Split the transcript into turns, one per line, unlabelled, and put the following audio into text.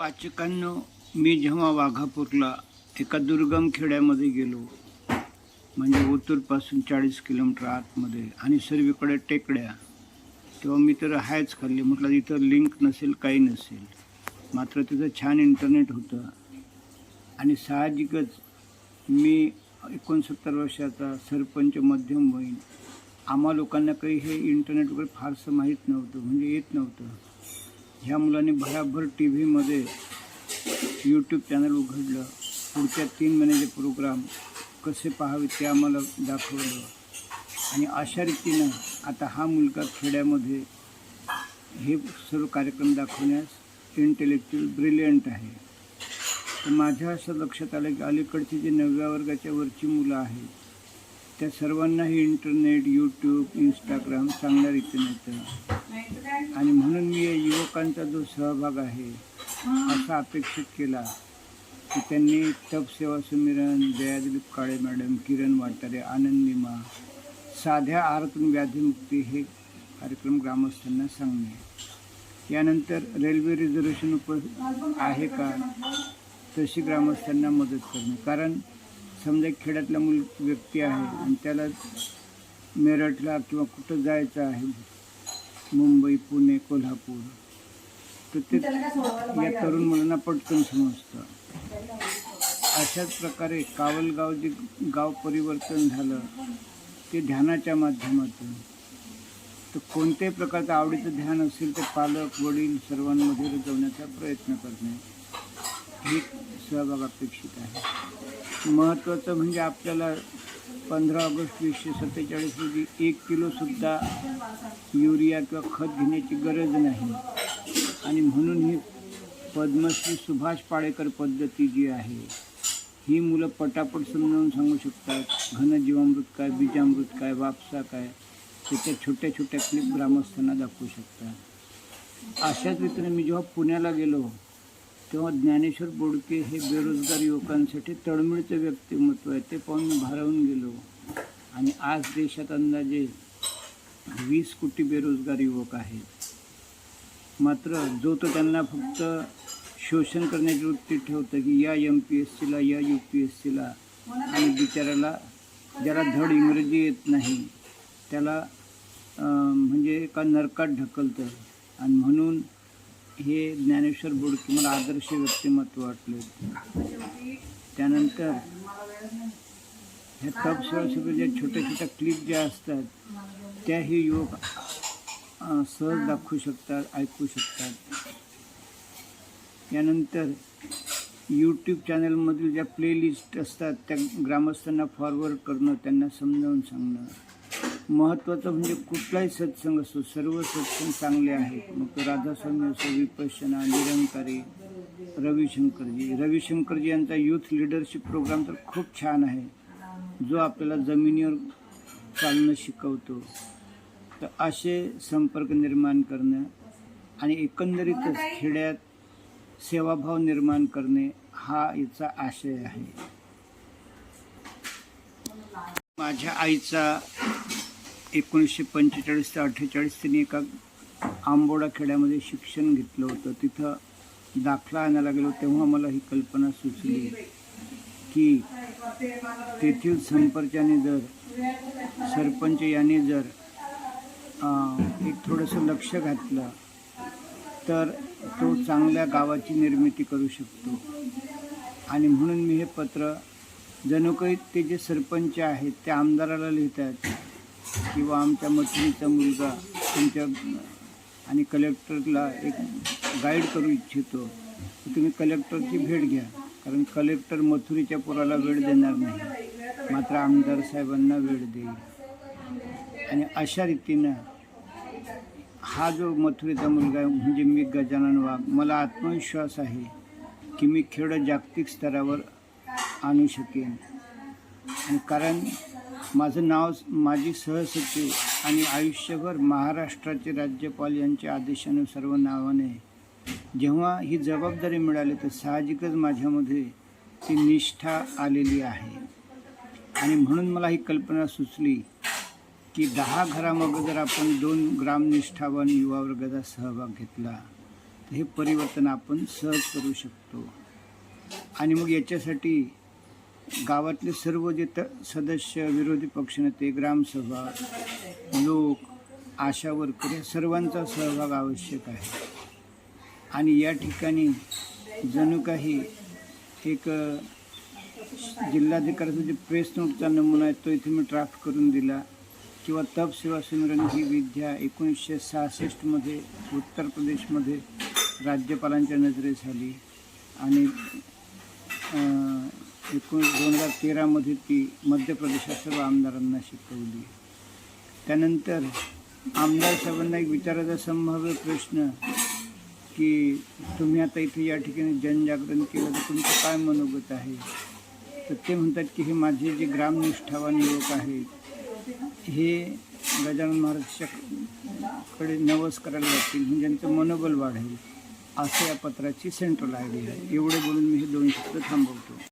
वाचकांनो मी जेव्हा वाघापूरला एका दुर्गम खेड्यामध्ये गेलो म्हणजे ओतूरपासून चाळीस किलोमीटर आतमध्ये आणि सर्वीकडे टेकड्या तेव्हा मी तर हायच खाल्ली. म्हटलं इथं लिंक नसेल काही नसेल. मात्र तिथं छान इंटरनेट होतं. आणि साहजिकच मी एकोणसत्तर वर्षाचा सरपंच मध्यम होईन आम्हा लोकांना काही हे इंटरनेट वगैरे फारसं माहीत नव्हतं म्हणजे येत नव्हतं. ह्या मुलाने भराभर टी व्हीमध्ये यूट्यूब चॅनल उघडलं. पुढच्या तीन महिन्याचे प्रोग्राम कसे पाहावे ते आम्हाला दाखवलं. आणि अशा रीतीनं आता हा मुलगा खेड्यामध्ये हे सर्व कार्यक्रम दाखवण्यास इंटेलेक्च्युअल ब्रिलियंट आहे. तर माझ्या असं लक्षात आलं की अलीकडची जी नवव्या वर्गाच्या वरची मुलं आहेत त्या सर्वांनाही इंटरनेट यूट्यूब इंस्टाग्राम चांगल्या रीतीने येतं. आणि म्हणून लोकांचा जो सहभाग आहे असा अपेक्षित केला की त्यांनी तपसेवा सुमिरन दयादिलीप काळे मॅडम किरण वाटारे आनंदीमा साध्या आहारातून व्याधीमुक्ती हे कार्यक्रम ग्रामस्थांना सांगणे. यानंतर रेल्वे रिझर्वेशन उप आहे का तशी ग्रामस्थांना मदत करणे. कारण समजा खेड्यातला मुल व्यक्ती आहे आणि त्याला मेरठला किंवा कुठं जायचं आहे मुंबई पुणे कोल्हापूर तर ते या तरुण मुलांना पटकन समजतं. अशाच प्रकारे कावलगाव जे गाव परिवर्तन झालं ते ध्यानाच्या माध्यमातून. तर कोणत्याही प्रकारचं आवडीचं ध्यान असेल ते पालक वडील सर्वांमध्ये रुजवण्याचा प्रयत्न करणे हे सहभाग अपेक्षित आहे. महत्त्वाचं म्हणजे आपल्याला पंधरा ऑगस्ट वीसशे सत्तेचाळीस रोजी एक किलोसुद्धा युरिया किंवा खत घेण्याची गरज नाही. आणि म्हणून ही पद्मश्री सुभाष पाळेकर पद्धती जी आहे ही मुलं पटापट समजावून सांगू शकतात. घनजीवामृत काय बीजामृत काय वापसा काय त्याच्या छोट्या छोट्या क्लिप ग्रामस्थांना दाखवू शकतात. अशाच रीतीने मी जेव्हा पुण्याला गेलो तेव्हा ज्ञानेश्वर बोडके हे बेरोजगार युवकांसाठी तळमळीचं व्यक्तिमत्व आहे ते पाहून मी भारावून गेलो. आणि आज देशात अंदाजे वीस कोटी बेरोजगार युवक आहेत. मात्र जो तो त्यांना फक्त शोषण करण्याची वृत्ती ठेवतं की या एम पी एस सीला या यू पी एस सीला आणि बिचाराला ज्याला धड इंग्रजी येत नाही त्याला म्हणजे एका नरकात ढकलतं. आणि म्हणून हे ज्ञानेश्वर बोडके मला आदर्श व्यक्तिमत्व वाटले. त्यानंतर ह्या तप सेवा ज्या छोट्या छोट्या क्लिप ज्या असतात त्याही युवक सहज दाखवू शकतात ऐकू शकतात. यानंतर यूट्यूब चॅनलमधील ज्या प्लेलिस्ट असतात त्या ग्रामस्थांना फॉरवर्ड करणं त्यांना समजावून सांगणं. महत्त्वाचं म्हणजे कुठलाही सत्संग असो सर्व सत्संग चांगले आहेत. मग तो राधास्वामी असो विपश्यना निरंकारी रविशंकरजी रविशंकरजी यांचा यूथ लिडरशिप प्रोग्राम तर खूप छान आहे. जो आपल्याला जमिनीवर चालणं शिकवतो. तर असे संपर्क निर्माण करणं आणि एकंदरीतच खेड्यात सेवाभाव निर्माण करणे हा याचा आशय आहे. माझ्या आईचा एकोणीसशे पंचेचाळीस ते अठ्ठेचाळीस तिने एका आंबोडा खेड्यामध्ये शिक्षण घेतलं होतं. तिथं दाखला आणायला गेलो तेव्हा मला ही कल्पना सुचली की तेथील संपर्काने जर सरपंच यांनी जर एक थोडंसं लक्ष घातलं तर तो चांगल्या गावाची निर्मिती करू शकतो. आणि म्हणून मी हे पत्र जणू काही ते जे सरपंच आहेत ते आमदाराला लिहितात किंवा आमच्या मथुरीचा मुलगा तुमच्या आणि कलेक्टरला एक गाईड करू इच्छितो. तुम्ही कलेक्टरची भेट घ्या कारण कलेक्टर मथुरीच्या पुराला वेळ देणार नाही. मात्र आमदार साहेबांना वेळ देईल. आणि अशा रीतीनं हा जो मथुरेचा मुलगा आहे म्हणजे मी गजानन वाघ मला आत्मविश्वास आहे की मी खेळ जागतिक स्तरावर आणू शकेन. आणि कारण माझं नाव माझी सहसचिव आणि आयुष्यभर महाराष्ट्राचे राज्यपाल यांच्या आदेशाने सर्व नावाने जेव्हा ही जबाबदारी मिळाली तर साहजिकच माझ्यामध्ये ती निष्ठा आलेली आहे. आणि म्हणून मला ही कल्पना सुचली की दहा घरामागं जर आपण दोन ग्रामनिष्ठावान युवा वर्गाचा सहभाग घेतला तर हे परिवर्तन आपण सहज करू शकतो. आणि मग याच्यासाठी गावातले सर्व जे त सदस्य विरोधी पक्षनेते ग्रामसभा लोक आशा वर्कर या सर्वांचा सहभाग आवश्यक आहे. आणि या ठिकाणी जणू काही एक जिल्हाधिकाऱ्याचा जे प्रेस नोटचा नमुना आहे तो इथे मी ड्राफ्ट करून दिला. किंवा तप सेवा सिमरन ही विद्या एकोणीसशे सहासष्टमध्ये उत्तर प्रदेशमध्ये राज्यपालांच्या नजरेस आली आणि एकोण दोन हजार तेरामध्ये ती मध्य प्रदेशात सर्व आमदारांना शिकवली. त्यानंतर आमदार साहेबांना एक विचारायचा संभाव्य प्रश्न की तुम्ही आता इथे या ठिकाणी जनजागरण केलं तर तुमचं काय मनोगत आहे? तर ते म्हणतात की हे माझे जे ग्रामनिष्ठावान युवक आहेत हे गजानन महाराजच्याकडे नवस करायला लागतील म्हणजे त्यांचं मनोबल वाढेल असं या पत्राची सेंट्रल आयडिया आहे. एवढे बोलून मी हे दोन शब्द थांबवतो.